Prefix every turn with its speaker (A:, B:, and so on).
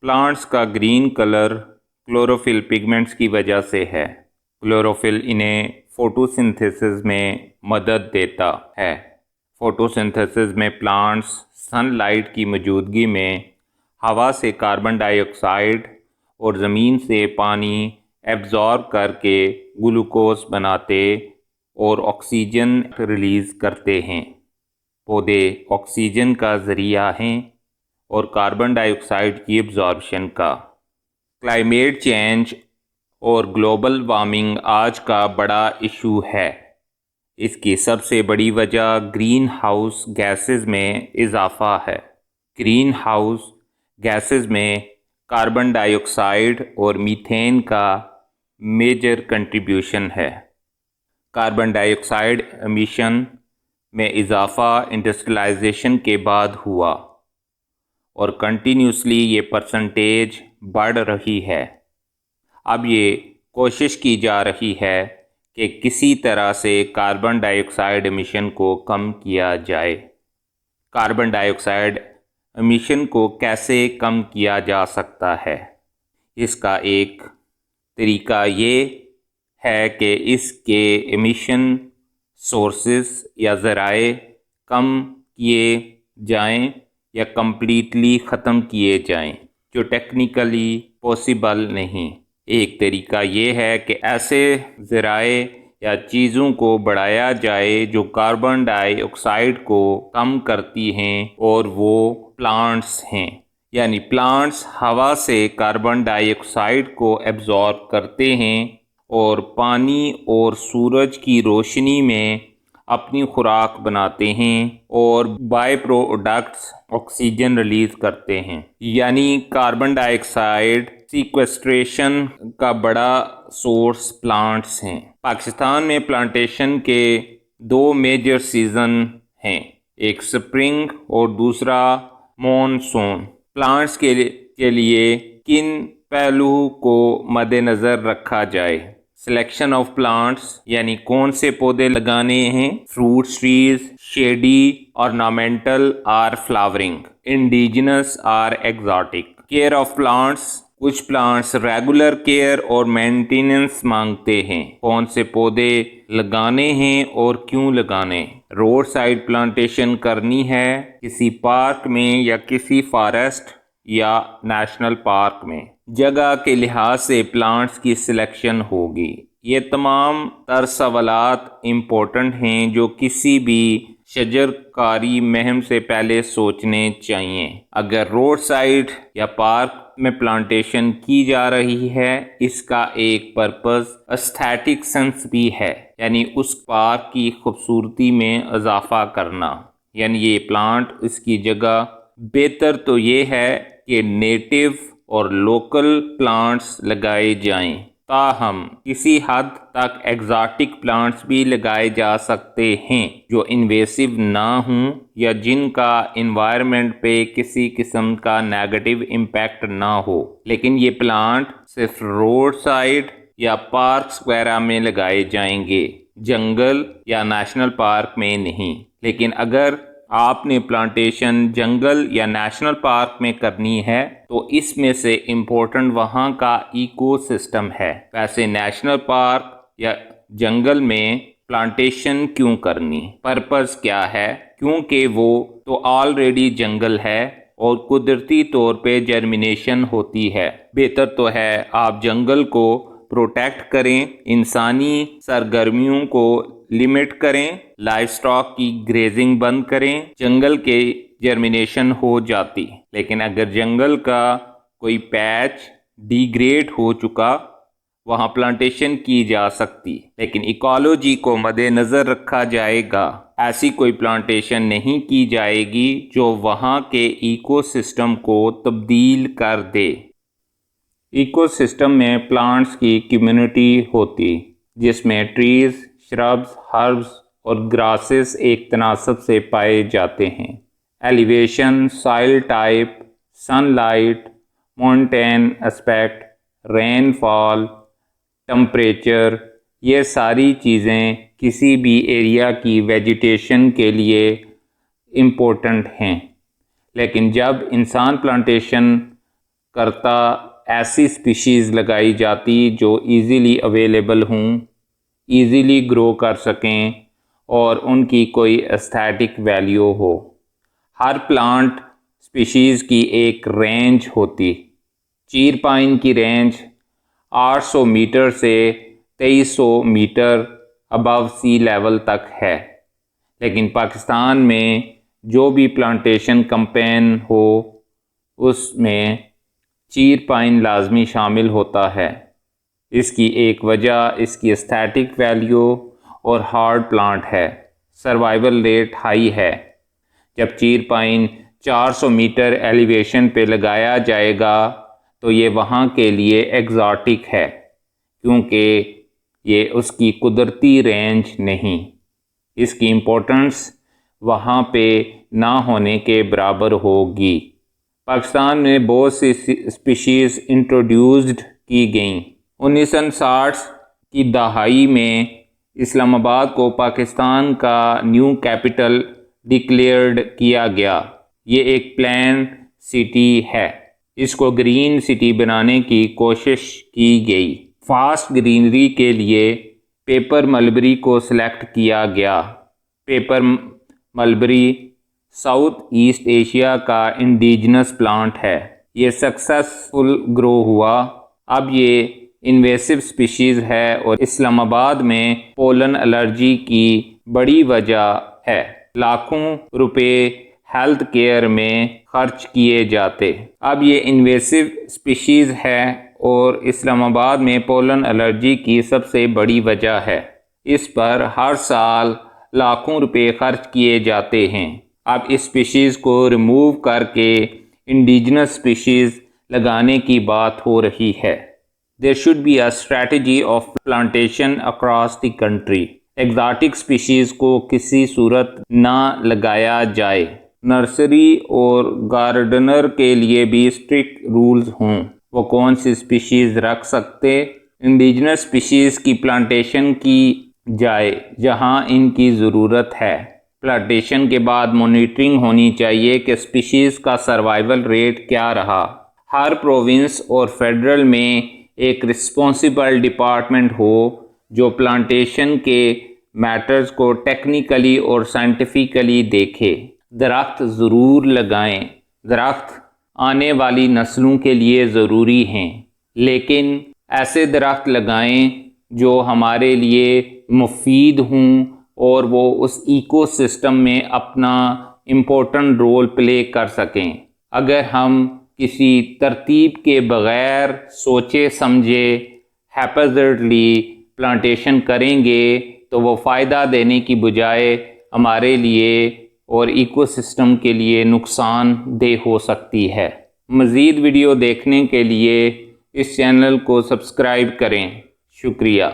A: Plants کا green colour chlorophyll پگمنٹس کی وجہ سے ہے۔ کلوروفل انہیں فوٹو سنتھسز میں مدد دیتا ہے۔ فوٹو سنتھسز میں پلانٹس سن لائٹ کی موجودگی میں ہوا سے کاربن ڈائی آکسائڈ اور زمین سے پانی ایبزارب کر کے گلوکوز بناتے اور آکسیجن ریلیز کرتے ہیں۔ پودے آکسیجن کا ذریعہ ہیں۔ اور کاربن ڈائی آکسائڈ کی ابزاربشن کا۔ کلائمیٹ چینج اور گلوبل وارمنگ آج کا بڑا ایشو ہے۔ اس کی سب سے بڑی وجہ گرین ہاؤس گیسز میں اضافہ ہے۔ گرین ہاؤس گیسز میں کاربن ڈائی آکسائڈ اور میتھین کا میجر کنٹریبیوشن ہے۔ کاربن ڈائی آکسائڈ امیشن میں اضافہ انڈسٹریلائزیشن کے بعد ہوا۔ اور کنٹینیوسلی یہ پرسنٹیج بڑھ رہی ہے۔ اب یہ کوشش کی جا رہی ہے کہ کسی طرح سے کاربن ڈائی آکسائڈ امیشن کو کم کیا جائے۔ کاربن ڈائی آکسائڈ امیشن کو کیسے کم کیا جا سکتا ہے؟ اس کا ایک طریقہ یہ ہے کہ اس کے امیشن سورسز یا ذرائع کم کیے جائیں۔ یا کمپلیٹلی ختم کیے جائیں، جو ٹیکنیکلی پاسبل نہیں۔ ایک طریقہ یہ ہے کہ ایسے ذرائع یا چیزوں کو بڑھایا جائے جو کاربن ڈائی آکسائڈ کو کم کرتی ہیں اور وہ پلانٹس ہیں۔ یعنی پلانٹس ہوا سے کاربن ڈائی آکسائڈ کو ایبزارب کرتے ہیں اور پانی اور سورج کی روشنی میں اپنی خوراک بناتے ہیں اور بائی پروڈکٹس آکسیجن ریلیز کرتے ہیں۔ یعنی کاربن ڈائی آکسائڈ سیکوسٹریشن کا بڑا سورس پلانٹس ہیں۔ پاکستان میں پلانٹیشن کے دو میجر سیزن ہیں۔ ایک سپرنگ اور دوسرا مونسون پلانٹس کے لیے کن پہلو کو مد نظر رکھا جائے۔ سلیکشن آف پلانٹس یعنی کون سے پودے لگانے ہیں؟ Fruit trees, shady ornamental or flowering. Indigenous or exotic care of plants, کچھ پلانٹس ریگولر کیئر اور مینٹیننس مانگتے ہیں۔ کون سے پودے لگانے ہیں اور کیوں لگانے؟ روڈ سائڈ پلانٹیشن کرنی ہے کسی پارک میں یا کسی فارسٹ یا نیشنل پارک میں؟ جگہ کے لحاظ سے پلانٹس کی سلیکشن ہوگی۔ یہ تمام تر سوالات امپورٹنٹ ہیں جو کسی بھی شجر کاری مہم سے پہلے سوچنے چاہیے۔ اگر روڈ سائڈ یا پارک میں پلانٹیشن کی جا رہی ہے، اس کا ایک پرپز استھیٹک سنس بھی ہے یعنی اس پارک کی خوبصورتی میں اضافہ کرنا۔ یعنی یہ پلانٹ اس کی جگہ بہتر تو یہ ہے کہ نیٹو اور لوکل پلانٹس لگائے جائیں تاہم، کسی حد تک ایگزاٹک پلانٹس بھی لگائے جا سکتے ہیں جو انویسو نہ ہوں یا جن کا انوائرمنٹ پہ کسی قسم کا نیگٹیو امپیکٹ نہ ہو۔ لیکن یہ پلانٹ صرف روڈ سائڈ یا پارکس وغیرہ میں لگائے جائیں گے۔ جنگل یا نیشنل پارک میں نہیں۔ لیکن اگر آپ نے پلانٹیشن جنگل یا نیشنل پارک میں کرنی ہے، تو اس میں سے امپورٹنٹ وہاں کا ایکو سسٹم ہے۔ ویسے نیشنل پارک یا جنگل میں پلانٹیشن کیوں کرنی؟ پرپز کیا ہے؟ کیونکہ وہ تو آلریڈی جنگل ہے اور قدرتی طور پہ جرمینیشن ہوتی ہے۔ بہتر تو ہے آپ جنگل کو پروٹیکٹ کریں، انسانی سرگرمیوں کو لمٹ کریں لائف سٹاک کی گریزنگ بند کریں، جنگل کے جرمینیشن ہو جاتی۔ لیکن اگر جنگل کا کوئی پیچ ڈی گریڈ ہو چکا، وہاں پلانٹیشن کی جا سکتی۔ لیکن ایکالوجی کو مد نظر رکھا جائے گا۔ ایسی کوئی پلانٹیشن نہیں کی جائے گی جو وہاں کے ایکو سسٹم کو تبدیل کر دے۔ ایکو سسٹم میں پلانٹس کی کمیونٹی ہوتی، جس میں ٹریز شربز، ہربز اور گراسز ایک تناسب سے پائے جاتے ہیں۔ Elevation, soil type, sunlight, mountain aspect, rainfall, temperature, یہ ساری چیزیں کسی بھی ایریا کی ویجیٹیشن کے لیے امپورٹنٹ ہیں۔ لیکن جب انسان پلانٹیشن کرتا ایسی سپیشیز لگائی جاتی جو ایزیلی اویلیبل ہوں ایزیلی گرو کر سکیں اور ان کی کوئی استھیٹک ویلیو ہو۔ ہر پلانٹ سپیشیز کی ایک رینج ہوتی۔ چیر پائن کی رینج آٹھ سو میٹر سے تیئیس سو میٹر ابو سی لیول تک ہے۔ لیکن پاکستان میں جو بھی پلانٹیشن کمپین ہو، اس میں چیر پائن لازمی شامل ہوتا ہے۔ اس کی ایک وجہ اس کی استھیٹک ویلیو اور ہارڈ پلانٹ ہے۔ سروائیول ریٹ ہائی ہے۔ جب چیر پائن چار سو میٹر ایلیویشن پہ لگایا جائے گا تو یہ وہاں کے لیے ایگزاٹک ہے، کیونکہ یہ اس کی قدرتی رینج نہیں۔ اس کی امپورٹنس وہاں پہ نہ ہونے کے برابر ہوگی۔ پاکستان میں بہت سی اسپیشیز انٹروڈیوسڈ کی گئیں۔ انیس سو ساٹھ کی دہائی میں اسلام آباد کو پاکستان کا نیو کیپٹل ڈکلیئرڈ کیا گیا۔ یہ ایک پلان سٹی ہے۔ اس کو گرین سٹی بنانے کی کوشش کی گئی۔ فاسٹ گرینری کے لیے پیپر ملبری کو سلیکٹ کیا گیا۔ Paper mulberry South East Asia کا انڈیجنس پلانٹ ہے۔ یہ سکسیسفل گرو ہوا۔ اب یہ انویسو سپیشیز ہے اور اسلام آباد میں پولن الرجی کی بڑی وجہ ہے۔ لاکھوں روپے ہیلتھ کیئر میں خرچ کیے جاتے۔ اب یہ انویسو سپیشیز ہے اور اسلام آباد میں پولن الرجی کی سب سے بڑی وجہ ہے۔ اس پر ہر سال لاکھوں روپے خرچ کیے جاتے ہیں۔ اب اس سپیشیز کو ریموو کر کے انڈیجنس سپیشیز لگانے کی بات ہو رہی ہے۔ There should be a strategy of plantation across the country exotic species کو کسی صورت نہ لگایا جائے۔ نرسری اور گارڈنر کے لیے بھی اسٹرکٹ رولز ہوں۔ وہ کون سی اسپیشیز رکھ سکتے؟ انڈیجنس اسپیشیز کی پلانٹیشن کی جائے، جہاں ان کی ضرورت ہے۔ پلانٹیشن کے بعد مانیٹرنگ ہونی چاہیے کہ اسپیشیز کا سروائیول ریٹ کیا رہا۔ ہر پروونس اور فیڈرل میں ایک رسپانسبل ڈپارٹمنٹ ہو جو پلانٹیشن کے میٹرز کو ٹیکنیکلی اور سائنٹیفیکلی دیکھے۔ درخت ضرور لگائیں۔ درخت آنے والی نسلوں کے لیے ضروری ہیں۔ لیکن ایسے درخت لگائیں جو ہمارے لیے مفید ہوں اور وہ اس ایکو سسٹم میں اپنا امپورٹنٹ رول پلے کر سکیں۔ اگر ہم کسی ترتیب کے بغیر سوچے سمجھے ہیپزرٹلی پلانٹیشن کریں گے تو وہ فائدہ دینے کی بجائے ہمارے لیے اور ایکو سسٹم کے لیے نقصان دہ ہو سکتی ہے۔ مزید ویڈیو دیکھنے کے لیے اس چینل کو سبسکرائب کریں۔ شکریہ۔